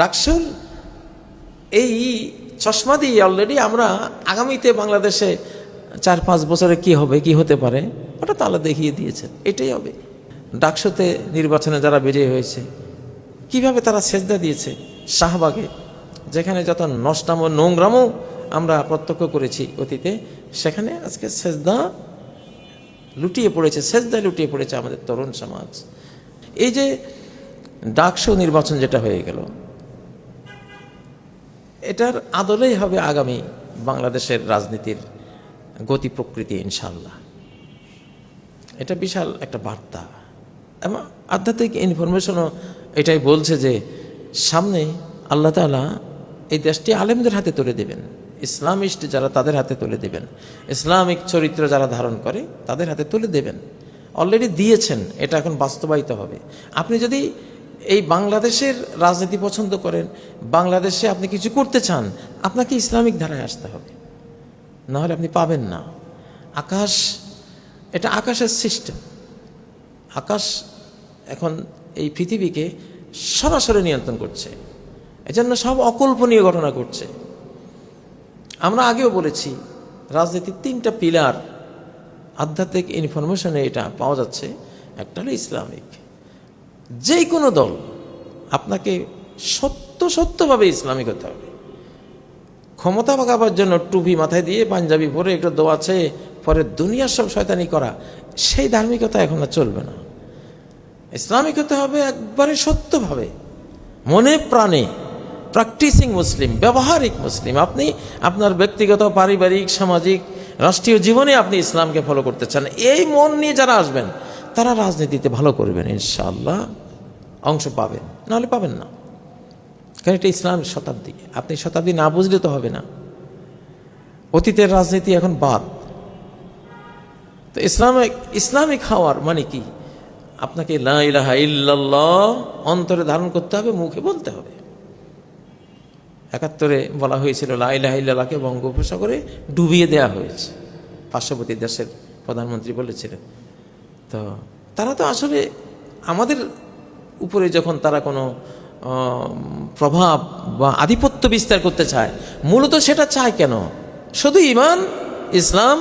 ডাকসুর এই চশমা দিয়ে অলরেডি আমরা আগামীতে বাংলাদেশে চার পাঁচ বছরে কি হবে, কি হতে পারে, ওটা তো দেখিয়ে দিয়েছেন, এটাই হবে। ডাকসুতে নির্বাচনে যারা বিজয়ী হয়েছে, কীভাবে তারা সেজদা দিয়েছে, শাহবাগে, যেখানে যত নষ্টাম ও নোংরামও আমরা প্রত্যক্ষ করেছি অতীতে, সেখানে আজকে সেজদা লুটিয়ে পড়েছে, সেজদা লুটিয়ে পড়েছে আমাদের তরুণ সমাজ। এই যে ডাকসু নির্বাচন যেটা হয়ে গেল এটার আদলেই হবে আগামী বাংলাদেশের রাজনীতির গতি প্রকৃতি ইনশাল্লাহ এটা বিশাল একটা বার্তা। এবং আধ্যাত্মিক ইনফরমেশনও এটাই বলছে যে সামনে আল্লাহ তালা এই দেশটি আলেমদের হাতে তুলে দেবেন। ইসলামিস্ট যারা তাদের হাতে তুলে দেবেন। ইসলামিক চরিত্র যারা ধারণ করে তাদের হাতে তুলে দেবেন। অলরেডি দিয়েছেন, এটা এখন বাস্তবায়িত হবে। আপনি যদি এই বাংলাদেশের রাজনীতি পছন্দ করেন, বাংলাদেশে আপনি কিছু করতে চান, আপনাকে ইসলামিক ধারায় আসতে হবে। নাহলে আপনি পাবেন না। আকাশ, এটা আকাশের সিস্টেম। আকাশ এখন এই পৃথিবীকে সরাসরি নিয়ন্ত্রণ করছে। এজন্য সব অকল্পনীয় ঘটনা ঘটছে। আমরা আগেও বলেছি, রাজনীতির তিনটা পিলার, আধ্যাত্মিক ইনফরমেশনে এটা পাওয়া যাচ্ছে। একটা হলো ইসলামিক। যে কোনো দল, আপনাকে সত্য সত্যভাবে ইসলামিক হতে হবে। ক্ষমতা পাকাবার জন্য টুপি মাথায় দিয়ে পাঞ্জাবি পরে একটু দোয়াছে পরে দুনিয়ার সব শয়তানি করা, সেই ধার্মিকতা এখন আর চলবে না। ইসলামিক হতে হবে একবারে সত্যভাবে। মনে প্রাণে প্র্যাকটিসিং মুসলিম, ব্যবহারিক মুসলিম, আপনি আপনার ব্যক্তিগত, পারিবারিক, সামাজিক, রাষ্ট্রীয় জীবনে আপনি ইসলামকে ফলো করতে চান। এই মন নিয়ে যারা আসবেন তারা রাজনীতিতে ভালো করবেন, ইনশাআল্লাহ। অংশ পাবেন, নাহলে পাবেন না। কারণ এটা ইসলাম শতাব্দী। আপনি শতাব্দী না বুঝলে তো হবে না। অতীতের রাজনীতি এখন বাদ। তো ইসলামিক ইসলামিক হওয়ার মানে কি? আপনাকে অন্তরে ধারণ করতে হবে, মুখে বলতে হবে। একাত্তরে বলা হয়েছিল, লা ইলাহা ইল্লাল্লাহকে বঙ্গোপসাগরে ডুবিয়ে দেওয়া হয়েছে। পার্শ্ববর্তী দেশের প্রধানমন্ত্রী বলেছিলেন তো তারা তো আসলে আমাদের উপরে যখন তারা কোনো প্রভাব বা আধিপত্য বিস্তার করতে চায়, মূলত সেটা চায় কেন? শুধু ইমান ইসলাম,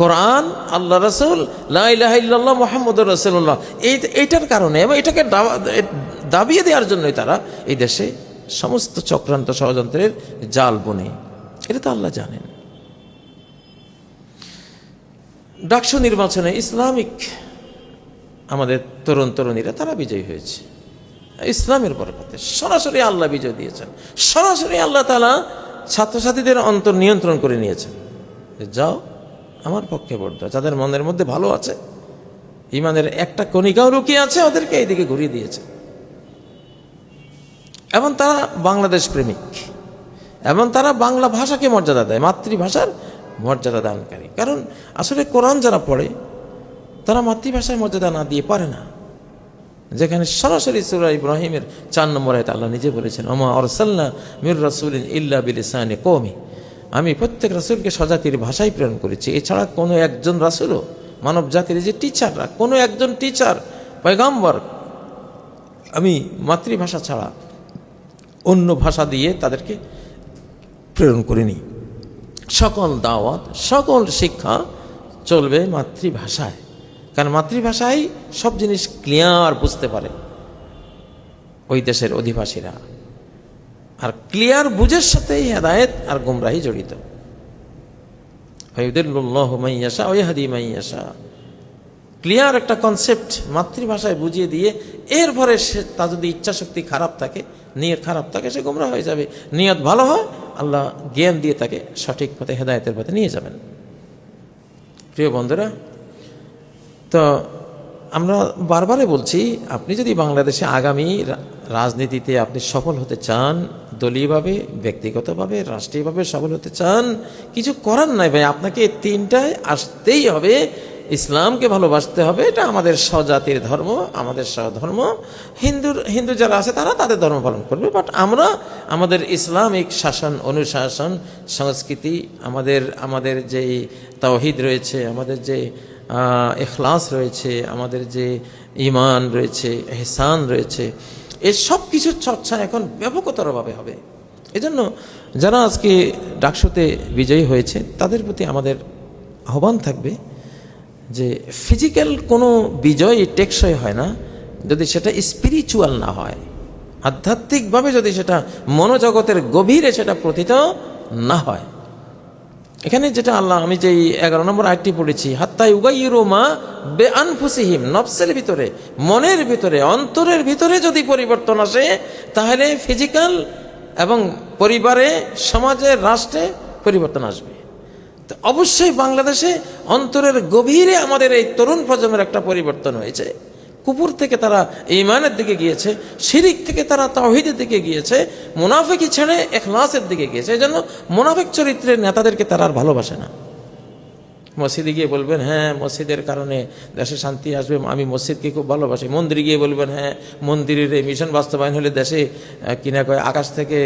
কোরআন, আল্লাহ রসুল লাহ মোহাম্মদ রসুল্লাহ এই, এইটার কারণে এবং এটাকে দাবিয়ে দেওয়ার জন্যই তারা এই দেশে সমস্ত চক্রান্ত ষড়যন্ত্রের জাল বনে। এটা তো আল্লাহ জানেন। ডাকসু নির্বাচনে ইসলামিক আমাদের তরুণ তরুণীরা, তারা বিজয়ী হয়েছে। ইসলামের বরকতে সরাসরি আল্লাহ বিজয় দিয়েছেন। সরাসরি আল্লাহ তালা ছাত্রছাত্রীদের অন্তর নিয়ন্ত্রণ করে নিয়েছেন। যাও, আমার পক্ষে দাও। যাদের মনের মধ্যে ভালো আছে, ইমানের একটা কণিকাও রুকিয়ে আছে, ওদেরকে এইদিকে ঘুরিয়ে দিয়েছে। এবং তারা বাংলাদেশ প্রেমিক। এবং তারা বাংলা ভাষাকে মর্যাদা দেয়, মাতৃভাষার মর্যাদা দানকারী। কারণ আসলে কোরআন যারা পড়ে তারা মাতৃভাষায় মর্যাদা না দিয়ে পারে না। যেখানে সরাসরি সুরা ইব্রাহিমের চার নম্বর আয়তে আল্লাহ নিজে বলেছেন, ওমা অরসাল্লা মির রাসুলিন ইল্লা বিলিসানে কৌমি আমি প্রত্যেক রাসুলকে স্বজাতির ভাষায় প্রেরণ করেছি। এছাড়া কোনো একজন রাসুলও মানব জাতির যে টিচাররা কোনো একজন টিচার পয়গাম্বর, আমি মাতৃভাষা ছাড়া অন্য ভাষা দিয়ে তাদেরকে প্রেরণ করিনি। সকল দাওয়াত, সকল শিক্ষা চলবে মাতৃভাষায়। কারণ মাতৃভাষায় সব জিনিস ক্লিয়ার বুঝতে পারে ওই দেশের অধিবাসীরা। আর ক্লিয়ার বুঝের সাথেই হেদায়েত আর গুমরাহি জড়িত। হইদুল্লাহ মাইয়াশা ওয়াহাদি মাইয়াশা ক্লিয়ার একটা কনসেপ্ট মাতৃভাষায় বুঝিয়ে দিয়ে এরপরে সে তার যদি ইচ্ছা শক্তি খারাপ থাকে, নিয়ত খারাপ থাকে, সে গোমরা হয়ে যাবে। নিয়ত ভালো হয়, আল্লাহ জ্ঞান দিয়ে তাকে সঠিক পথে হেদায়তের পথে নিয়ে যাবেন। প্রিয় বন্ধুরা তো আমরা বারবারে বলছি, আপনি যদি বাংলাদেশে আগামী রাজনীতিতে আপনি সফল হতে চান, দলীয়ভাবে, ব্যক্তিগতভাবে, রাষ্ট্রীয়ভাবে সফল হতে চান, কিছু করার নাই ভাই। আপনাকে তিনটায় আসতেই হবে। ইসলামকে ভালোবাসতে হবে, এটা আমাদের স্বজাতির ধর্ম, আমাদের স্বধর্ম। হিন্দুর, হিন্দু যারা আছে তারা তাদের ধর্ম পালন করবে। বাট আমরা, আমাদের ইসলামিক শাসন, অনুশাসন, সংস্কৃতি, আমাদের আমাদের যেই তাওহিদ রয়েছে, আমাদের যে এখলাস রয়েছে, আমাদের যে ইমান রয়েছে এহসান রয়েছে এই সব কিছুর চর্চা এখন ব্যাপকতরভাবে হবে। এজন্য যারা আজকে ডাকসুতে বিজয়ী হয়েছে, তাদের প্রতি আমাদের আহ্বান থাকবে যে ফিজিক্যাল কোনো বিজয় টেকসই হয় না, যদি সেটা স্পিরিচুয়াল না হয়। আধ্যাত্মিকভাবে যদি সেটা মনোজগতের গভীরে সেটা প্রথিত না হয়। এখানে যেটা আল্লাহ, আমি যে এগারো নম্বর আয়টি পড়েছি হাত্তাই উগাইরোমা বে আনফুসিহিম নফসের ভিতরে, মনের ভিতরে, অন্তরের ভিতরে যদি পরিবর্তন আসে, তাহলে ফিজিক্যাল এবং পরিবারে, সমাজে, রাষ্ট্রে পরিবর্তন আসবে। তো অবশ্যই বাংলাদেশে অন্তরের গভীরে আমাদের এই তরুণ প্রজন্মের একটা পরিবর্তন হয়েছে। কুপুর থেকে তারা ইমানের দিকে গিয়েছে, শিরিক থেকে তারা তাহিদের দিকে গিয়েছে মুনাফিকি ছেড়ে এখলাসের দিকে গিয়েছে। এই জন্য মুনাফিক চরিত্রের নেতাদেরকে তারা আর ভালোবাসে না। মসজিদে গিয়ে বলবেন হ্যাঁ মসজিদের কারণে দেশে শান্তি আসবে, আমি মসজিদকে খুব ভালোবাসি। মন্দিরে গিয়ে বলবেন হ্যাঁ মন্দিরের এই মিশন বাস্তবায়ন হলে দেশে কিনা কয়, আকাশ থেকে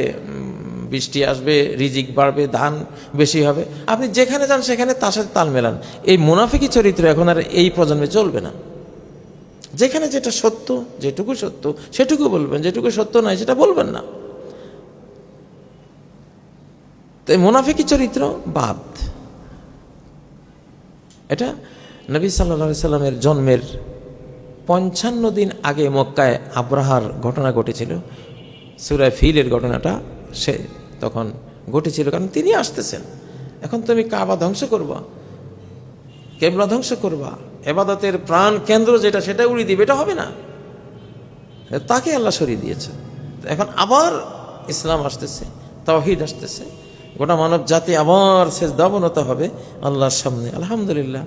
বৃষ্টি আসবে, রিজিক বাড়বে, ধান বেশি হবে। আপনি যেখানে যান, সেখানে তার সাথে তাল মেলান। এই মুনাফিকি চরিত্র এখন আর এই প্রজন্মে চলবে না। যেখানে যেটা সত্য, যেটুকু সত্য, সেটুকু বলবেন, যেটুকু সত্য নয় সেটা বলবেন না। তো এই মুনাফিকি চরিত্র বাদ। এটা নবী সাল্লা সাল্লামের জন্মের পঞ্চান্ন দিন আগে মক্কায় আব্রাহার ঘটনা ঘটেছিল। সুরায় ফিলের ঘটনাটা সে তখন ঘটেছিল, কারণ তিনি আসতেছেন। এখন তুমি কাবা ধ্বংস করবা, কেবলা ধ্বংস করবা। এবাদতের প্রাণ কেন্দ্র যেটা, সেটা উড়িয়ে দিবে, এটা হবে না। তাকে আল্লাহ সরিয়ে দিয়েছে এখন আবার ইসলাম আসতেছে, তাওহিদ আসতেছে। গোটা মানব জাতি আবার শেষ দাবনত হবে আল্লাহর সামনে। আলহামদুলিল্লাহ,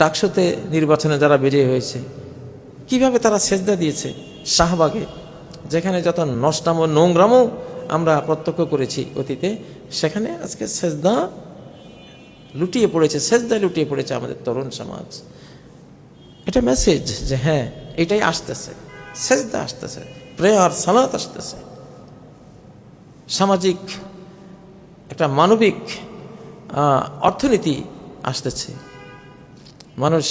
ডাকসুতে নির্বাচনে যারা বেরিয়ে হয়েছে, কীভাবে তারা সেজদা দিয়েছে? শাহবাগে, যেখানে যত নষ্টাম নোংরামও আমরা প্রত্যক্ষ করেছি অতীতে, সেখানে আজকে সেজদা লুটিয়ে পড়েছে সেজদা লুটিয়ে পড়েছে আমাদের তরুণ সমাজ। এটা মেসেজ যে হ্যাঁ এটাই আসতেছে। সেজদা আসতেছে প্রেয়ার সালাত আসতেছে। সামাজিক, একটা মানবিক অর্থনীতি আসতেছে। মানুষ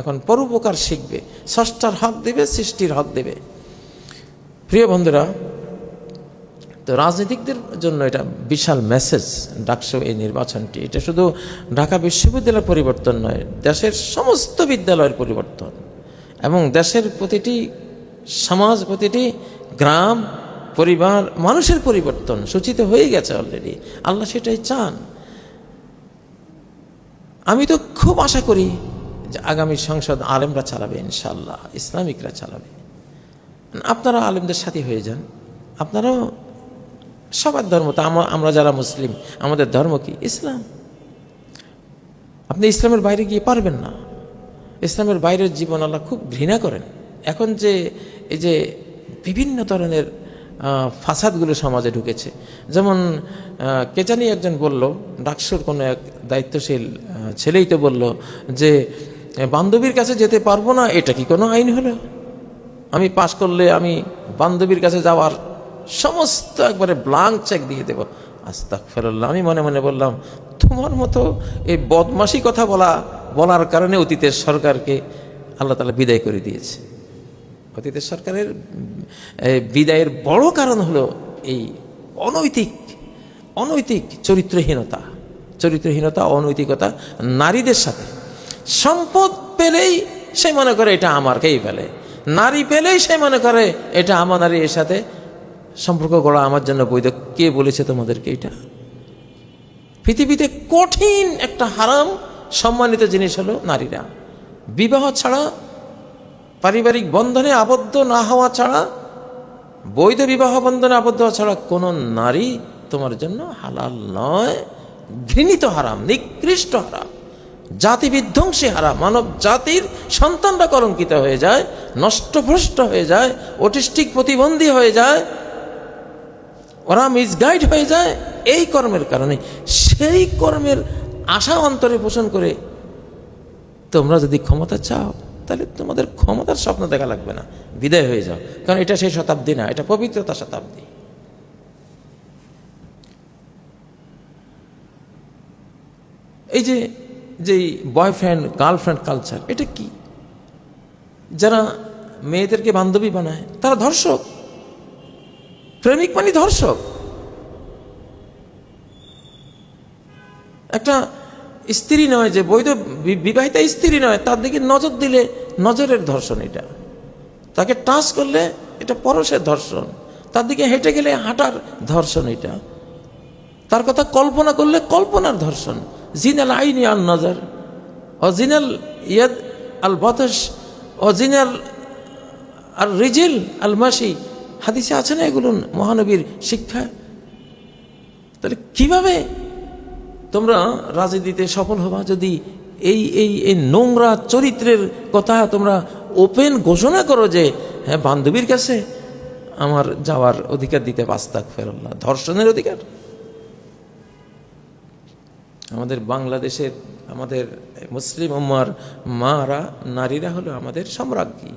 এখন পরোপকার শিখবে ষষ্ঠার হক দেবে, সৃষ্টির হক দেবে। প্রিয় বন্ধুরা তো রাজনীতিকদের জন্য এটা বিশাল মেসেজ ডাকসো এই নির্বাচনটি। এটা শুধু ঢাকা বিশ্ববিদ্যালয়ের পরিবর্তন নয়, দেশের সমস্ত বিদ্যালয়ের পরিবর্তন। এবং দেশের প্রতিটি সমাজ, প্রতিটি গ্রাম, পরিবার, মানুষের পরিবর্তন সূচিত হয়ে গেছে অলরেডি আল্লাহ সেটাই চান। আমি তো খুব আশা করি যে আগামী সংসদ আলেমরা চালাবে ইনশাল্লাহ ইসলামিকরা চালাবে। আপনারা আলেমদের সাথে হয়ে যান। আপনারাও সবার ধর্ম তো আমরা যারা মুসলিম, আমাদের ধর্ম কি? ইসলাম। আপনি ইসলামের বাইরে গিয়ে পারবেন না। ইসলামের বাইরের জীবন আল্লাহ খুব ঘৃণা করেন। এখন যে, এই যে বিভিন্ন ধরনের ফাসাদগুলো সমাজে ঢুকেছে। যেমন কে জানি একজন বলল, ডাকসুর কোনো এক দায়িত্বশীল ছেলেই তো বলল যে বান্ধবীর কাছে যেতে পারব না, এটা কি কোনো আইন হলো? আমি পাশ করলে আমি বান্ধবীর কাছে যাওয়ার সমস্ত একবারে ব্লাঙ্ক চেক দিয়ে দেব। আস্তাক ফেরল্লাহ আমি মনে মনে বললাম, তোমার মতো এই বদমাসি কথা বলা, বলার কারণে অতীতের সরকারকে আল্লাহ তালা বিদায় করে দিয়েছে। অতীতের সরকারের বিদায়ের বড় কারণ হলো এই অনৈতিক অনৈতিক চরিত্রহীনতা। চরিত্রহীনতা, অনৈতিকতা নারীদের সাথে। সম্পদ পেলেই সে মনে করে এটা আমার কেই ফেলে। নারী পেলেই সে মনে করে এটা আমার নারী এর সাথে। সম্পর্ক গড়া আমার জন্য বৈধ। কে বলেছে তোমাদেরকে এটা? পৃথিবীতে কঠিন একটা হারাম সম্মানিত জিনিস হলো নারীরা। বিবাহ ছাড়া, পারিবারিক বন্ধনে আবদ্ধ না হওয়া ছাড়া, বৈধ বিবাহ বন্ধনে আবদ্ধ হওয়া ছাড়া কোনো নারী তোমার জন্য হালাল নয়। ঘৃণিত হারাম, নিকৃষ্ট হারাম। জাতি বিধ্বংসী হারাম, মানব জাতির সন্তানরা কলঙ্কিত হয়ে যায়, নষ্টভ্রষ্ট হয়ে যায়, অটিস্টিক প্রতিবন্ধী হয়ে যায় ওরা মিসগাইড হয়ে যায় এই কর্মের কারণে। সেই কর্মের আশা অন্তরে পোষণ করে তোমরা যদি ক্ষমতা চাও, তাহলে তোমাদের ক্ষমতার স্বপ্ন দেখা লাগবে না। বিদায় হয়ে যাও। কারণ এটা সেই শতাব্দী না, এটা পবিত্রতা শতাব্দী। এই যে যেই বয়ফ্রেন্ড গার্লফ্রেন্ড কালচার এটা কি? যারা মেয়েদেরকে বান্ধবী বানায়, তারা ধর্ষক। প্রেমিক মানে ধর্ষক। একটা স্ত্রী নয় যে বৈধ বিবাহিতা স্ত্রী নয়, তার দিকে নজর দিলে নজরের ধর্ষণ এটা। তাকে টাচ করলে এটা পরশের ধর্ষণ। তার দিকে হেঁটে গেলে হাঁটার ধর্ষণ এটা। তার কথা কল্পনা করলে কল্পনার ধর্ষণ। জিনাল আইনি আল নজর অজিনাল ইয়াদ আল বতস অজিনাল আর রিজিল আল মাসি হাদিসে আছে না এগুলো মহানবীর শিক্ষা? তাহলে কীভাবে তোমরা রাজনীতিতে সফল হবা যদি এই এই এই নোংরা চরিত্রের কথা তোমরা ওপেন ঘোষণা করো যে হ্যাঁ বান্ধবীর কাছে আমার যাওয়ার অধিকার দিতে বাস্তাক ফেরল্লা ধর্ষণের অধিকার। আমাদের বাংলাদেশের, আমাদের মুসলিম উম্মার মারা, নারীরা হলো আমাদের সম্রাজ্ঞী।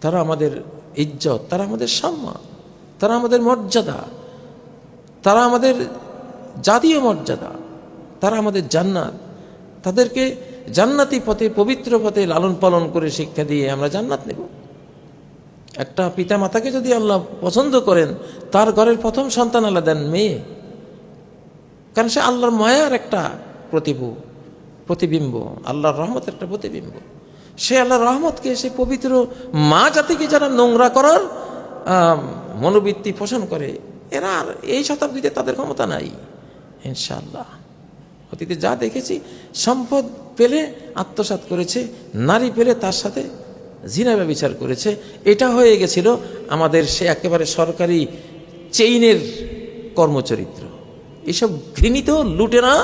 তারা আমাদের ইজ্জত, তারা আমাদের সম্মান, তারা আমাদের মর্যাদা, তারা আমাদের জাতীয় মর্যাদা, তারা আমাদের জান্নাত। তাদেরকে জান্নাতি পথে, পবিত্র পথে লালন পালন করে শিক্ষা দিয়ে আমরা জান্নাত নেব। একটা পিতা মাতাকে যদি আল্লাহ পছন্দ করেন, তার ঘরের প্রথম সন্তান আল্লাহ দেন মেয়ে। কারণ সে আল্লাহর মায়ার একটা প্রতিভু, প্রতিবিম্ব, আল্লাহর রহমতের একটা প্রতিবিম্ব। সে আল্লাহর রহমতকে, সে পবিত্র মা জাতিকে যারা নোংরা করার মনোবৃত্তি পোষণ করে, এরা আর এই শতাব্দীতে তাদের ক্ষমতা নাই ইনশাল্লাহ অতীতে যা দেখেছি, সম্পদ পেলে আত্মসাৎ করেছে, নারী পেলে তার সাথে জিনা বিচার করেছে, এটা হয়ে গেছিল আমাদের সে একেবারে সরকারি চেইনের কর্মচরিত্র। এসব ঘৃণিত লুটেরা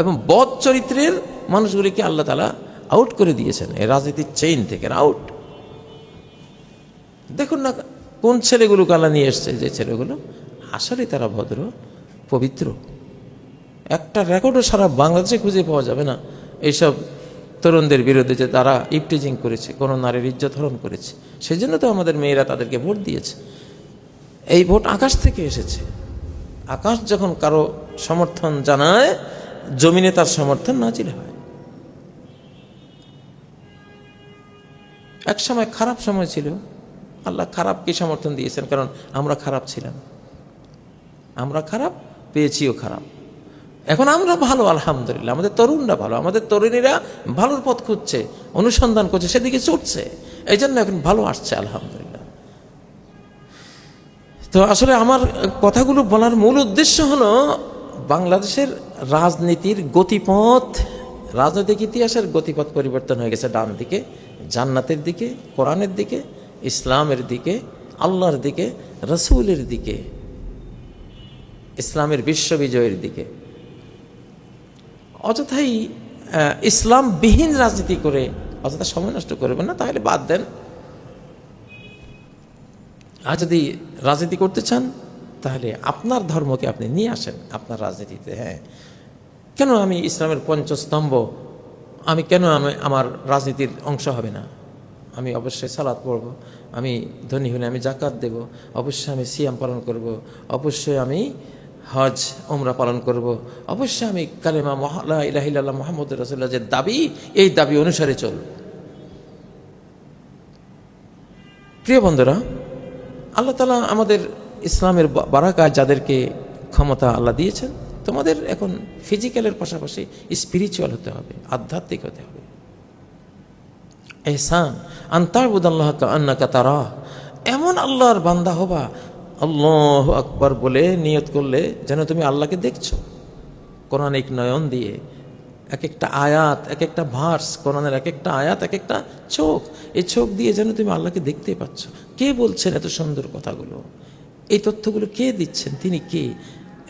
এবং বদ চরিত্রের মানুষগুলিকে আল্লাহ তালা আউট করে দিয়েছেন, এই রাজনীতির চেইন থেকে আউট দেখুন না কোন ছেলেগুলো কালা নিয়ে এসছে, যে ছেলেগুলো, আসলে তারা ভদ্র, পবিত্র। একটা রেকর্ডও সারা বাংলাদেশে খুঁজে পাওয়া যাবে না। এইসব তরুণদের বিরুদ্ধে যে তারা ইপটিজিং করেছে, কোনো নারীর ইজ্জত হরণ করেছে সেই জন্য তো আমাদের মেয়েরা তাদেরকে ভোট দিয়েছে। এই ভোট আকাশ থেকে এসেছে। আকাশ যখন কারও সমর্থন জানায়, জমিনে তার সমর্থন নাজিল হয়। এক সময় খারাপ সময় ছিল। আল্লাহ খারাপকে সমর্থন দিয়েছেন, কারণ আমরা খারাপ ছিলাম। আমরা খারাপ, পেয়েছিও খারাপ। এখন আমরা ভালো, আলহামদুলিল্লাহ। আমাদের তরুণরা ভালো, আমাদের তরুণীরা ভালোর পথ খুঁজছে, অনুসন্ধান করছে, সেদিকে ছুটছে। এই জন্য এখন ভালো আসছে, আলহামদুলিল্লাহ। তো আসলে আমার কথাগুলো বলার মূল উদ্দেশ্য হলো, বাংলাদেশের রাজনীতির গতিপথ, রাজনৈতিক ইতিহাসের গতিপথ পরিবর্তন হয়ে গেছে ডান দিকে জান্নাতের দিকে কোরআনের দিকে ইসলামের দিকে আল্লাহর দিকে রসুলের দিকে ইসলামের বিশ্ববিজয়ের দিকে। অযথাই আহ, ইসলামবিহীন রাজনীতি করে অযথা সময় নষ্ট করবেন না তাহলে বাদ দেন। আর যদি রাজনীতি করতে চান তাহলে আপনার ধর্মকে আপনি নিয়ে আসেন আপনার রাজনীতিতে হ্যাঁ। কেন আমি ইসলামের পঞ্চস্তম্ভ আমি কেন আমি আমার রাজনীতির অংশ হবে না? আমি অবশ্যই সালাদ পড়ব, আমি ধনী হলে আমি জাকাত দেব, অবশ্যই আমি সিয়াম পালন করব, অবশ্যই আমি হজ ওমরা পালন করব, অবশ্যই আমি কালেমা মহালা ইলাহিল্লাহ মোহাম্মদ রসুল্লাহ যে দাবি, এই দাবি অনুসারে চলব প্রিয় বন্ধুরা, আল্লাহ তালা আমাদের ইসলামের বারাকা যাদেরকে ক্ষমতা আল্লাহ দিয়েছেন তোমাদের এখন ফিজিক্যালের পাশাপাশি স্পিরিচুয়াল হতে হবে, আধ্যাত্মিক হতে হবে। এহসান আন্তারবুদ আল্লাহ আন্নাকা তারা এমন আল্লাহর বান্দা হবা, আল্লাহ আকবার বলে নিয়ত করলে যেন তুমি আল্লাহকে দেখছ। কোরআনিক নয়ন দিয়ে এক একটা আয়াত এক একটা ভার্স, কোরআনের এক একটা আয়াত এক একটা চোখ, এই চোখ দিয়ে যেন তুমি আল্লাহকে দেখতেই পাচ্ছ। কে বলছেন এত সুন্দর কথাগুলো? এই তথ্যগুলো কে দিচ্ছেন? তিনি কে?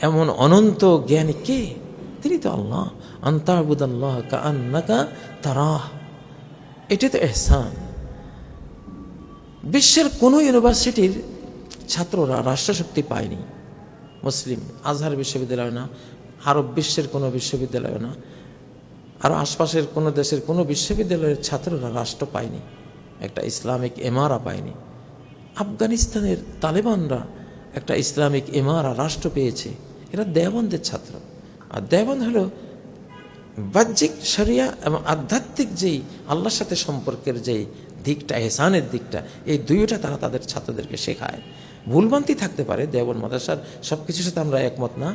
এমন অনন্ত জ্ঞানী কে? তিনি তো আল্লাহ। আন্তারবুদ আল্লাহ কা আন্নাকা তারাহ। এটি তো এহসান। বিশ্বের কোনো ইউনিভার্সিটির ছাত্ররা রাষ্ট্রশক্তি পায়নি। মুসলিম, আজহার বিশ্ববিদ্যালয় না, আরব বিশ্বের কোনো বিশ্ববিদ্যালয় না, আর আশপাশের কোনো দেশের কোনো বিশ্ববিদ্যালয়ের ছাত্ররা রাষ্ট্র পায়নি, একটা ইসলামিক এমারা পায়নি। আফগানিস্তানের তালেবানরা একটা ইসলামিক এমারা রাষ্ট্র পেয়েছে। এরা দেওবন্দের ছাত্র। আর দেওবন্দ হলো বাহ্যিক শরিয়া এবং আধ্যাত্মিক যেই আল্লাহর সাথে সম্পর্কের যেই দিকটা, এহসানের দিকটা, এই দুইটা তারা তাদের ছাত্রদেরকে শেখায়। ভুলভ্রান্তি থাকতে পারে দেওবন মাদ্রাসার সব কিছুর সাথে আমরা একমত না।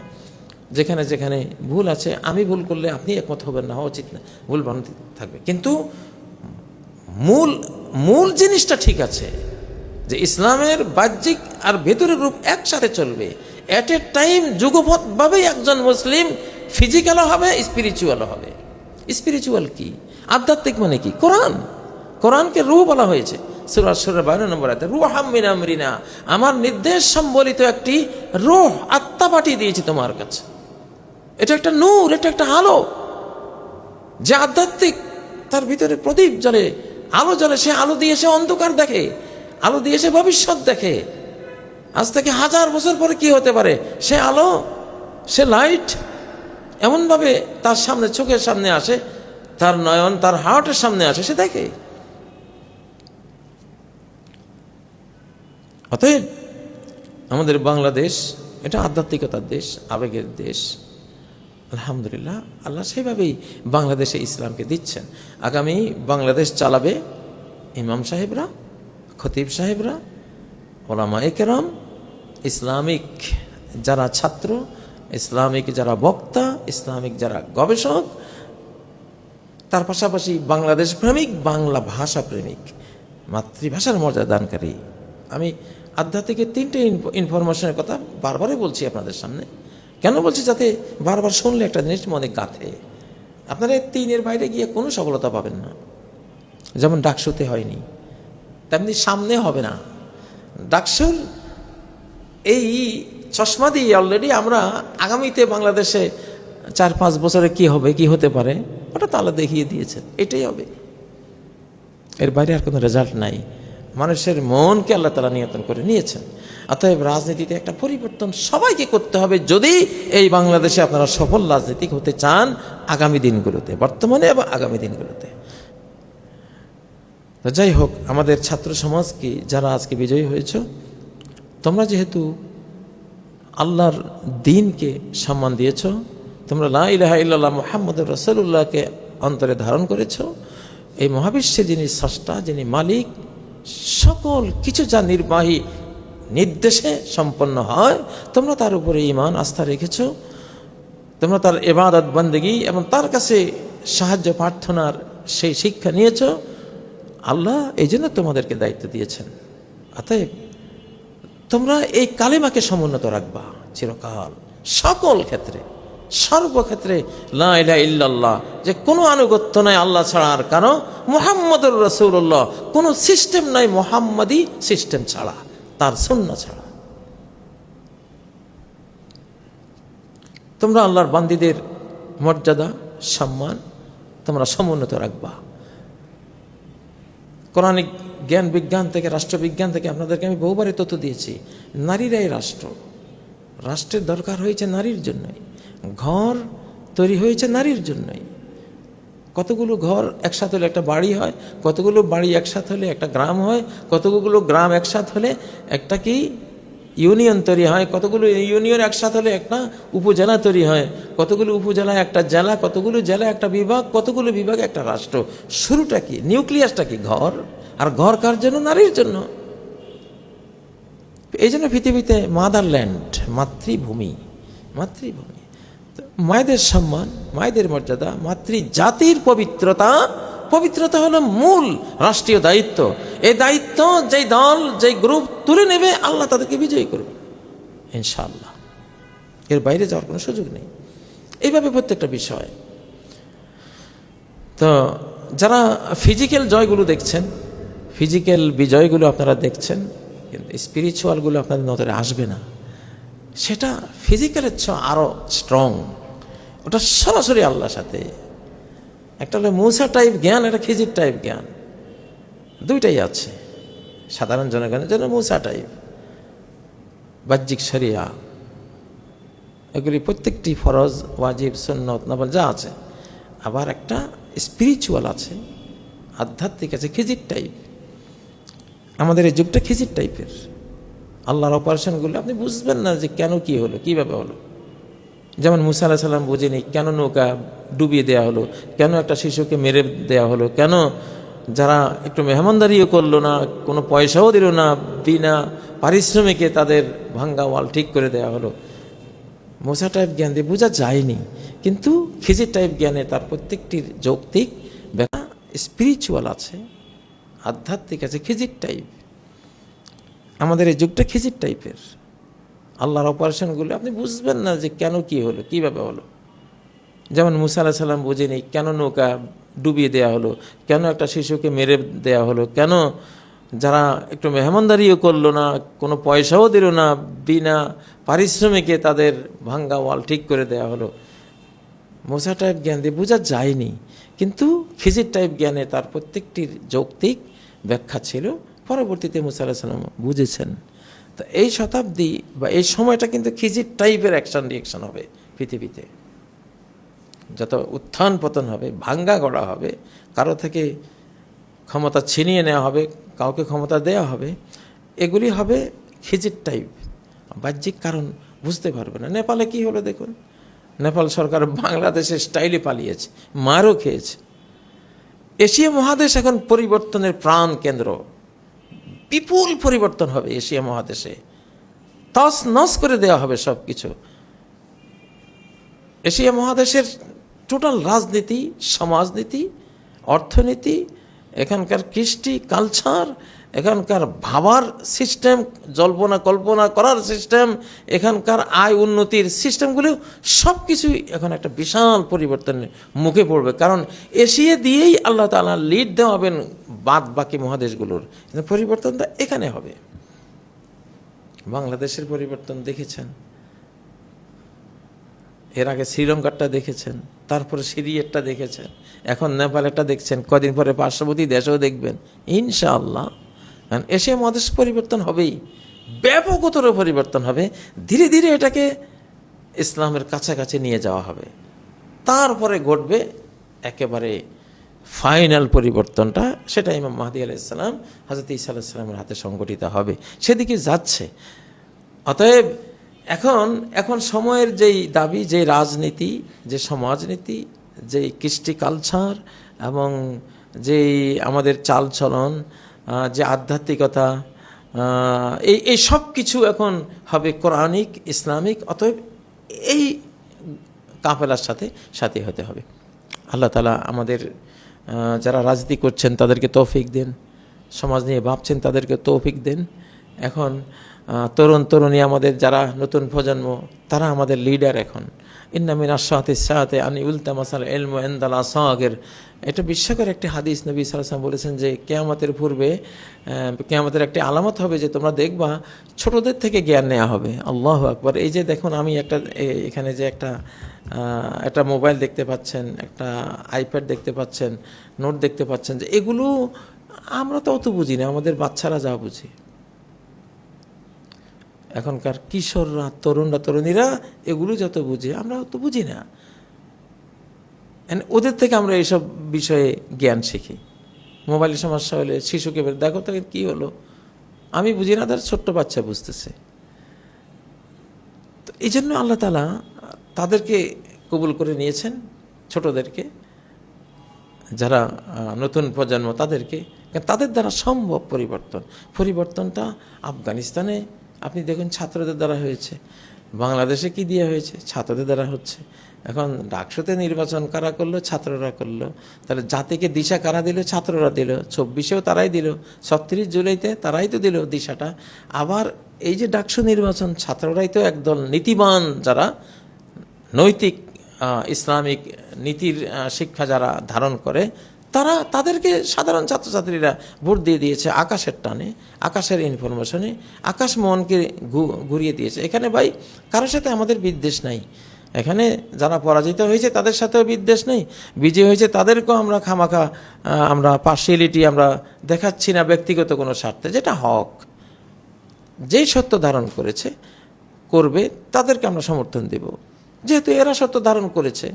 যেখানে যেখানে ভুল আছে, আমি ভুল করলে আপনি একমত হবেন না, হওয়া উচিত না। ভুল ভ্রান্তি থাকবে। কিন্তু মূল মূল জিনিসটা ঠিক আছে। যে ইসলামের বাহ্যিক আর ভেতরের রূপ একসাথে চলবে। অ্যাট এ টাইম যুগপথভাবেই একজন মুসলিম ফিজিক্যালও হবে স্পিরিচুয়ালও হবে। স্পিরিচুয়াল কি? আধ্যাত্মিক মানে কি? কোরআন। কোরআনকে রূহ বলা হয়েছে। বারো নম্বর আমার নির্দেশ সম্বলিত একটি রোহ আত্মা পাঠিয়ে দিয়েছি তোমার কাছে। এটা একটা নূর, এটা একটা আলো। যে আধ্যাত্মিক, তার ভিতরে প্রদীপ জ্বলে, আলো জ্বলে, সে আলো দিয়ে সে অন্ধকার দেখে। আলো দিয়ে সে ভবিষ্যৎ দেখে। আজ থেকে হাজার বছর পরে কি হতে পারে? সে আলো, সে লাইট এমনভাবে তার সামনে, চোখের সামনে আসে, তার নয়ন, তার হার্টের সামনে আসে, সে দেখে। অতএব আমাদের বাংলাদেশ, এটা আধ্যাত্মিকতার দেশ, আবেগের দেশ। আলহামদুলিল্লাহ, আল্লাহ সেভাবেই বাংলাদেশে ইসলামকে দিচ্ছেন। আগামী বাংলাদেশ চালাবে ইমাম সাহেবরা। খতিব সাহেবরা, ওলামা একরাম, ইসলামিক যারা ছাত্র, ইসলামিক যারা বক্তা, ইসলামিক যারা গবেষক, তার পাশাপাশি বাংলাদেশ প্রেমিক, বাংলা ভাষা প্রেমিক, মাতৃভাষার মর্যাদা দানকারী আমি আধ্যাত্মিকের তিনটে ইনফরমেশনের কথা বারবারই বলছি আপনাদের সামনে। কেন বলছি? যাতে বারবার শুনলে একটা জিনিস মনে গাঁথে আপনারা তিনের বাইরে গিয়ে কোনো সফলতা পাবেন না। যেমন ডাকসুতে হয়নি। তেমনি সামনে হবে না। ডাকসুর এই চশমা দিয়ে অলরেডি আমরা আগামীতে বাংলাদেশে চার পাঁচ বছরে কি হবে, কি হতে পারে, ওটা তো আল্লাহ দেখিয়ে দিয়েছেন, এটাই হবে। এর বাইরে আর কোনো রেজাল্ট নাই। মানুষের মনকে আল্লাহ তালা নিয়ন্ত্রণ করে নিয়েছেন। অতএব রাজনীতিতে একটা পরিবর্তন সবাইকে করতে হবে যদি এই বাংলাদেশে আপনারা সফল রাজনীতিক হতে চান আগামী দিনগুলোতে, বর্তমানে এবং আগামী দিনগুলোতে। যাই হোক, আমাদের ছাত্র সমাজকে যারা আজকে বিজয়ী হয়েছ, তোমরা যেহেতু আল্লাহর দিনকে সম্মান দিয়েছ, তোমরা লা ইলাহা ইল্লাল্লাহ মুহাম্মদ রসুল্লাহকে অন্তরে ধারণ করেছ, এই মহাবিশ্বে যিনি স্রষ্টা, যিনি মালিক, সকল কিছু যা নির্বাহী নির্দেশে সম্পন্ন হয়, তোমরা তার উপরে ইমান আস্থা রেখেছ, তোমরা তার এবাদত বন্দেগি এবং তার কাছে সাহায্য, প্রার্থনার সেই শিক্ষা নিয়েছ আল্লাহ এই জন্য তোমাদেরকে দায়িত্ব দিয়েছেন। অতএব তোমরা এই কালিমাকে সমুন্নত রাখবা চিরকাল। সকল ক্ষেত্রে, সর্বক্ষেত্রে ইল্লাল্লাহ, যে কোনো আনুগত্য নাই আল্লাহ ছাড়া আর কারও। মোহাম্মদুর রসুল্লাহ কোনো সিস্টেম নাই মোহাম্মদী সিস্টেম ছাড়া, তার শূন্য ছাড়া। তোমরা আল্লাহর বান্দিদের মর্যাদা, সম্মান তোমরা সমুন্নত রাখবা। কোরআনিক জ্ঞান, বিজ্ঞান থেকে, রাষ্ট্রবিজ্ঞান থেকে আপনাদেরকে আমি বহুবারই তথ্য দিয়েছি, নারীরাই রাষ্ট্র। রাষ্ট্রের দরকার হয়েছে নারীর জন্যই। ঘর তৈরি হয়েছে নারীর জন্যই। কতগুলো ঘর একসাথে হলে একটা বাড়ি হয়, কতগুলো বাড়ি একসাথে হলে একটা গ্রাম হয়, কতগুলো গ্রাম একসাথ হলে একটা কি ইউনিয়ন তৈরি হয়, কতগুলো ইউনিয়ন একসাথে হলে একটা উপজেলা তৈরি হয়, কতগুলো উপজেলা একটা জেলা, কতগুলো জেলা একটা বিভাগ, কতগুলো বিভাগ একটা রাষ্ট্র। শুরুটা কি? নিউক্লিয়াসটা কি? ঘর। আর ঘর কার জন্য? নারীর জন্য। এই জন্য পৃথিবীতে মাদারল্যান্ড, মাতৃভূমি মাতৃভূমি। মায়েদের সম্মান, মায়েদের মর্যাদা মাতৃ জাতির পবিত্রতা পবিত্রতা হলো মূল রাষ্ট্রীয় দায়িত্ব। এই দায়িত্ব, যেই দল, যেই গ্রুপ তুলে নেবে, আল্লাহ তাদেরকে বিজয়ী করবে। ইনশাআল্লাহ। এর বাইরে যাওয়ার কোনো সুযোগ নেই। এইভাবে প্রত্যেকটা বিষয়। তো যারা ফিজিক্যাল জয়গুলো দেখছেন ফিজিক্যাল বিজয়গুলো আপনারা দেখছেন, কিন্তু স্পিরিচুয়ালগুলো আপনাদের নজরে আসবে না। সেটা ফিজিক্যালের চেয়ে আরও স্ট্রং ওটা সরাসরি আল্লাহর সাথে একটা হলো মূসা টাইপ জ্ঞান, একটা খিজির টাইপ জ্ঞান। দুইটাই আছে। সাধারণ জনগণের জন্য মূসা টাইপ বাহ্যিক শরিয়া। এগুলি প্রত্যেকটি ফরজ, ওয়াজিব, সন্নত নবল যা আছে। আবার একটা স্পিরিচুয়াল আছে, আধ্যাত্মিক আছে, খিজির টাইপ আমাদের এই যুগটা খিজির টাইপের আল্লাহর অপারেশনগুলো আপনি বুঝবেন না যে কেন কি হলো, কীভাবে হলো। যেমন মুসা আলাহ সাল্লাম বুঝেনি কেন নৌকা ডুবিয়ে দেওয়া হলো? কেন একটা শিশুকে মেরে দেওয়া হলো? কেন যারা একটু মেহমানদারিও করল না, কোনো পয়সাও দিল না, বিনা পারিশ্রমিকে তাদের ভাঙ্গা ওয়াল ঠিক করে দেওয়া হলো? মোসা টাইপ জ্ঞান দিয়ে বোঝা যায়নি। কিন্তু খিজির টাইপ জ্ঞানে তার প্রত্যেকটির যৌক্তিক ব্যাপার স্পিরিচুয়াল আছে, আধ্যাত্মিক আছে, খিজির টাইপ। আমাদের এই যুগটা খিজির টাইপের। আল্লাহর অপারেশনগুলো আপনি বুঝবেন না যে কেন কি হলো, কীভাবে হলো। যেমন মুসা আলাহ সাল্লাম বোঝেনি, কেন নৌকা ডুবিয়ে দেওয়া হলো, কেন একটা শিশুকে মেরে দেওয়া হলো, কেন যারা একটু মেহমানদারিও করল না, কোনো পয়সাও দিল না, বিনা পারিশ্রমিকে তাদের ভাঙ্গা ওয়াল ঠিক করে দেওয়া হলো। মোসা টাইপ জ্ঞান দিয়ে বোঝা যায়নি, কিন্তু খিজির টাইপ জ্ঞানে তার প্রত্যেকটির যৌক্তিক ব্যাখ্যা ছিল। পরবর্তীতে মুসা আলাহ সাল্লাম বুঝেছেন। তো এই শতাব্দী বা এই সময়টা কিন্তু খিজির টাইপের অ্যাকশন রিয়েকশন হবে পৃথিবীতে। যত উত্থান পতন হবে, ভাঙ্গা গড়া হবে, কারও থেকে ক্ষমতা ছিনিয়ে নেওয়া হবে, কাউকে ক্ষমতা দেওয়া হবে, এগুলি হবে খিজির টাইপ বাহ্যিক কারণ বুঝতে পারবে না। নেপালে কি হলো দেখুন? নেপাল সরকার বাংলাদেশের স্টাইলে পালিয়েছে, মারও খেয়েছে। এশিয়া মহাদেশ এখন পরিবর্তনের প্রাণ কেন্দ্র। বিপুল পরিবর্তন হবে এশিয়া মহাদেশে। তস নস করে দেওয়া হবে সব কিছু এশিয়া মহাদেশের টোটাল রাজনীতি, সমাজনীতি, অর্থনীতি, এখানকার কৃষ্টি, কালচার, এখানকার ভাবার সিস্টেম, জল্পনা কল্পনা করার সিস্টেম, এখানকার আয় উন্নতির সিস্টেমগুলো সব কিছুই এখন একটা বিশাল পরিবর্তনের মুখে পড়বে। কারণ এশিয়া দিয়েই আল্লাহ তালা লিড দেওয়াবেন বাদ বাকি মহাদেশগুলোর। কিন্তু পরিবর্তনটা এখানে হবে। বাংলাদেশের পরিবর্তন দেখেছেন। এর আগে শ্রীলঙ্কারটা দেখেছেন। তারপরে সিরিয়ারটা দেখেছেন। এখন নেপালেরটা দেখছেন। কদিন পরে পার্শ্ববর্তী দেশেও দেখবেন। ইনশাআল্লাহ। কারণ এশিয়া মহাদেশ পরিবর্তন হবেই। ব্যাপকতর পরিবর্তন হবে। ধীরে ধীরে এটাকে ইসলামের কাছাকাছি নিয়ে যাওয়া হবে। তারপরে ঘটবে একেবারে ফাইনাল পরিবর্তনটা সেটা ইমাম মাহাদি আলাইসালাম হজরত ইসা আলাইসালামের হাতে সংগঠিত হবে। সেদিকে যাচ্ছে। অতএব এখন এখন সময়ের যেই দাবি যে রাজনীতি, যে সমাজনীতি, যেই কৃষ্টি কালচার এবং যেই আমাদের চালচলন যে আধ্যাত্মিকতা এই এই সব কিছু এখন হবে কোরআনিক, ইসলামিক, অতএব এই কাফেলার সাথে সাথী হতে হবে। আল্লাহ তালা আমাদের যারা রাজনীতি করছেন, তাদেরকে তৌফিক দেন। সমাজ নিয়ে ভাবছেন, তাদেরকে তৌফিক দেন। এখন তরুণ তরুণী আমাদের যারা নতুন প্রজন্ম, তারা আমাদের লিডার এখন। আনি এটা বিশ্বকর একটি হাদিস নবী সালাম বলেছেন যে কেয়ামতের পূর্বে কেয়ামতের একটি আলামত হবে যে তোমরা দেখবা ছোটদের থেকে জ্ঞান নেওয়া হবে। আল্লাহ আকবর। এই যে দেখুন, আমি একটা এখানে যে একটা একটা মোবাইল দেখতে পাচ্ছেন, একটা আইপ্যাড দেখতে পাচ্ছেন, নোট দেখতে পাচ্ছেন যে এগুলো আমরা তো অত বুঝি না, আমাদের বাচ্চারা যা বুঝি। এখনকার কিশোররা, তরুণরা, তরুণীরা এগুলো যত বুঝে আমরা অত বুঝি না। ওদের থেকে আমরা এইসব বিষয়ে জ্ঞান শিখি। মোবাইলের সমস্যা হলে শিশুকে দেখো তো কি হলো? আমি বুঝি না তার ছোট্ট বাচ্চা বুঝতেছে। তো এই জন্য আল্লাহ তালা তাদেরকে কবুল করে নিয়েছেন, ছোটদেরকে, যারা নতুন প্রজন্ম তাদেরকে তাদের দ্বারা সম্ভব পরিবর্তন। পরিবর্তনটা আফগানিস্তানে আপনি দেখুন ছাত্রদের দ্বারা হয়েছে। বাংলাদেশে কি দিয়ে হয়েছে? ছাত্রদের দ্বারা হচ্ছে। এখন ডাকসুতে নির্বাচন কারা করল? ছাত্ররা করল। তাহলে জাতিকে দিশা কারা দিল? ছাত্ররা দিল। চব্বিশেও তারাই দিল। ছত্রিশ জুলাইতে তারাই তো দিল দিশাটা। আবার এই যে ডাকসু নির্বাচন, ছাত্ররাই তো একদল নীতিবান যারা নৈতিক ইসলামিক নীতির শিক্ষা যারা ধারণ করে তারা তাদেরকে সাধারণ ছাত্রছাত্রীরা ভোট দিয়ে দিয়েছে আকাশের টানে, আকাশের ইনফরমেশনে আকাশ মনকে ঘুরিয়ে দিয়েছে। এখানে ভাই কারোর সাথে আমাদের বিদ্বেষ নাই। এখানে যারা পরাজিত হয়েছে তাদের সাথেও বিদ্বেষ নেই। বিজয় হয়েছে তাদেরকেও আমরা খামাখা আমরা পার্সিয়ালিটি আমরা দেখাচ্ছি না ব্যক্তিগত কোনো স্বার্থে, যেটা হক। যেই সত্য ধারণ করেছে, করবে, তাদেরকে আমরা সমর্থন দেব। যেহেতু এরা সত্য ধারণ করেছে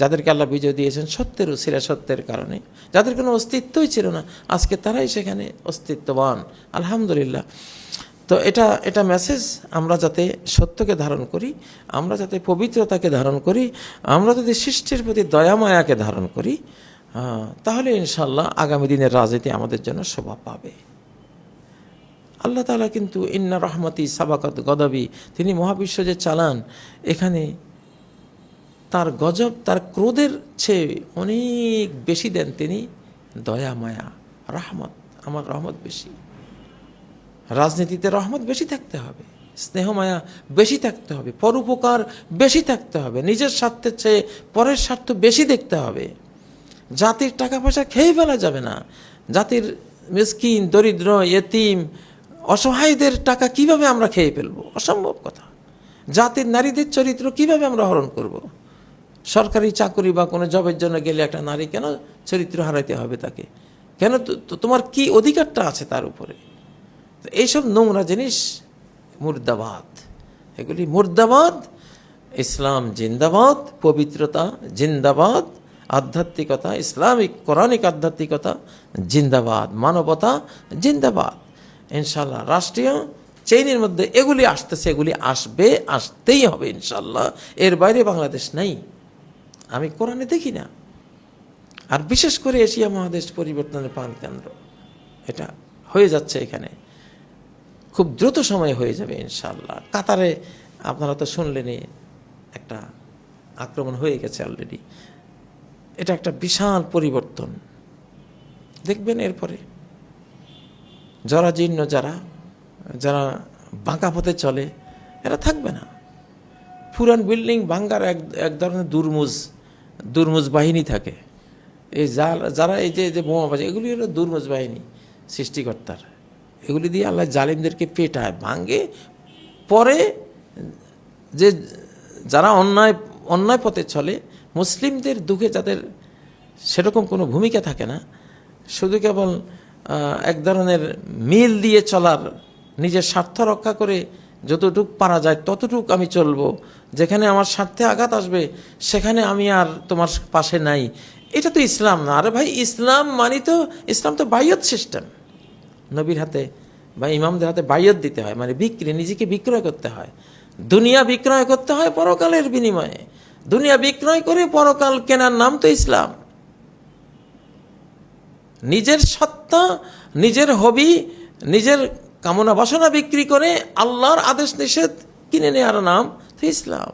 যাদেরকে আল্লাহ বিজয় দিয়েছেন সত্যের উসিরা সত্যের কারণে। যাদের কোনো অস্তিত্বই ছিল না, আজকে তারাই সেখানে অস্তিত্ববান। আলহামদুলিল্লাহ। তো এটা এটা মেসেজ আমরা যাতে সত্যকে ধারণ করি, আমরা যাতে পবিত্রতাকে ধারণ করি, আমরা যদি সৃষ্টির প্রতি দয়ামায়াকে ধারণ করি তাহলে ইনশাল্লাহ আগামী দিনের রাজনীতি আমাদের জন্য শোভা পাবে। আল্লাহ তালা কিন্তু ইন্না রহমতি সাবাকাত গদাবি, তিনি মহাবিশ্ব যে চালান, এখানে তার গজব, তার ক্রোধের চেয়ে অনেক বেশি দেন তিনি দয়া মায়া রহমত, আমার রহমত বেশি। রাজনীতিতে রহমত বেশি থাকতে হবে স্নেহ মায়া বেশি থাকতে হবে, পরোপকার বেশি থাকতে হবে, নিজের স্বার্থের চেয়ে পরের স্বার্থ বেশি দেখতে হবে। জাতির টাকা পয়সা খেয়ে ফেলা যাবে না। জাতির মিসকিন, দরিদ্র, এতিম, অসহায়দের টাকা কীভাবে আমরা খেয়ে ফেলব? অসম্ভব কথা। জাতির নারীদের চরিত্র কীভাবে আমরা হরণ করব। সরকারি চাকরি বা কোনো জবের জন্য গেলে একটা নারী কেন চরিত্র হারাইতে হবে তাকে? কেন তোমার কি অধিকারটা আছে তার উপরে? এইসব নোংরা জিনিস মুর্দাবাদ। এগুলি মুর্দাবাদ, ইসলাম জিন্দাবাদ, পবিত্রতা জিন্দাবাদ, আধ্যাত্মিকতা, ইসলামিক, কোরআনিক আধ্যাত্মিকতা জিন্দাবাদ, মানবতা জিন্দাবাদ। ইনশাল্লাহ রাষ্ট্রীয় চেইনের মধ্যে এগুলি আসতেছে, এগুলি আসবে, আসতেই হবে ইনশাল্লাহ এর বাইরে বাংলাদেশ নেই। আমি কোরআনে দেখি না। আর বিশেষ করে এশিয়া মহাদেশ পরিবর্তনের প্রাণ কেন্দ্র। এটা হয়ে যাচ্ছে এখানে। খুব দ্রুত সময়ে হয়ে যাবে ইনশাল্লাহ কাতারে আপনারা তো শুনলেনই একটা আক্রমণ হয়ে গেছে অলরেডি এটা একটা বিশাল পরিবর্তন। দেখবেন এরপরে। জরাজীর্ণ যারা যারা বাঁকা পথে চলে, এরা থাকবে না। পুরান বিল্ডিং ভাঙ্গার এক এক ধরনের দুর্মুজ। দুর্মুজ বাহিনী থাকে। এই যারা এই যে যে বোমাবাজি এগুলি হলো দুর্মুজ বাহিনী, সৃষ্টিকর্তার। এগুলি দিয়ে আল্লাহ জালিমদেরকে পেটায় ভাঙ্গে পরে যে যারা অন্যায় অন্যায় পথে চলে, মুসলিমদের দুঃখে যাদের সেরকম কোনো ভূমিকা থাকে না, শুধু কেবল এক ধরনের মিল দিয়ে চলার, নিজের স্বার্থ রক্ষা করে যতটুক পারা যায়, ততটুক আমি চলব। যেখানে আমার স্বার্থে আঘাত আসবে, সেখানে আমি আর তোমার পাশে নাই। এটা তো ইসলাম না। আরে ভাই, ইসলাম মানি তো, ইসলাম তো বাইয়ত সিস্টেম নবীর হাতে বা ইমামদের হাতে বাইয়ত দিতে হয় মানে বিক্রি, নিজেকে বিক্রয় করতে হয়। দুনিয়া বিক্রয় করতে হয় পরকালের বিনিময়ে। দুনিয়া বিক্রয় করে পরকাল কেনার নাম তো ইসলাম। নিজের সত্তা, নিজের হবি, নিজের কামনা বাসনা বিক্রি করে আল্লাহর আদেশ নিষেধ কিনে নেওয়ার নাম তো ইসলাম।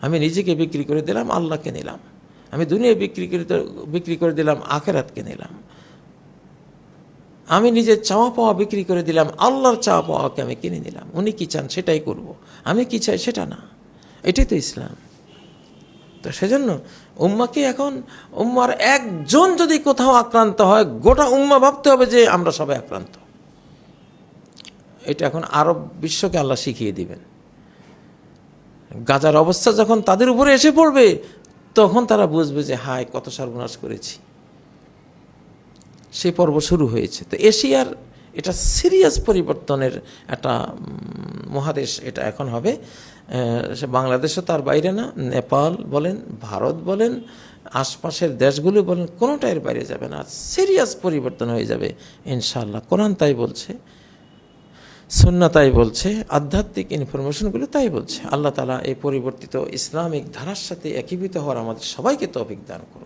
আমি নিজেকে বিক্রি করে দিলাম, আল্লাহকে নিলাম। আমি দুনিয়া বিক্রি করে বিক্রি করে দিলাম, আখেরাতকে নিলাম। আমি নিজের চাওয়া পাওয়া বিক্রি করে দিলাম, আল্লাহর চাওয়া পাওয়াকে আমি কিনে নিলাম। উনি কি চান সেটাই করব। আমি কি চাই সেটা না। এটাই তো ইসলাম। তো সেজন্য উম্মাকে এখন, উম্মার একজন যদি কোথাও আক্রান্ত হয়, গোটা উম্মা ভাবতে হবে যে আমরা সবাই আক্রান্ত। এটা এখন আরব বিশ্বকে আল্লাহ শিখিয়ে দিবেন। গাজার অবস্থা যখন তাদের উপরে এসে পড়বে, তখন তারা বুঝবে যে, হায়, কত সর্বনাশ করেছি। সেই পর্ব শুরু হয়েছে। তো এশিয়ার এটা সিরিয়াস পরিবর্তনের একটা মহাদেশ এটা এখন হবে। সে বাংলাদেশও তার বাইরে না, নেপাল বলেন, ভারত বলেন, আশপাশের দেশগুলো বলেন কোনোটা এর বাইরে যাবে না। সিরিয়াস পরিবর্তন হয়ে যাবে ইনশাল্লাহ কোরআন তাই বলছে। সুন্না তাই বলছে, আধ্যাত্মিক ইনফরমেশনগুলো তাই বলছে। আল্লাহ তালা এই পরিবর্তিত ইসলামিক ধারার সাথে একীভূত হওয়ার আমাদের সবাইকে তো অভিজ্ঞান করুন।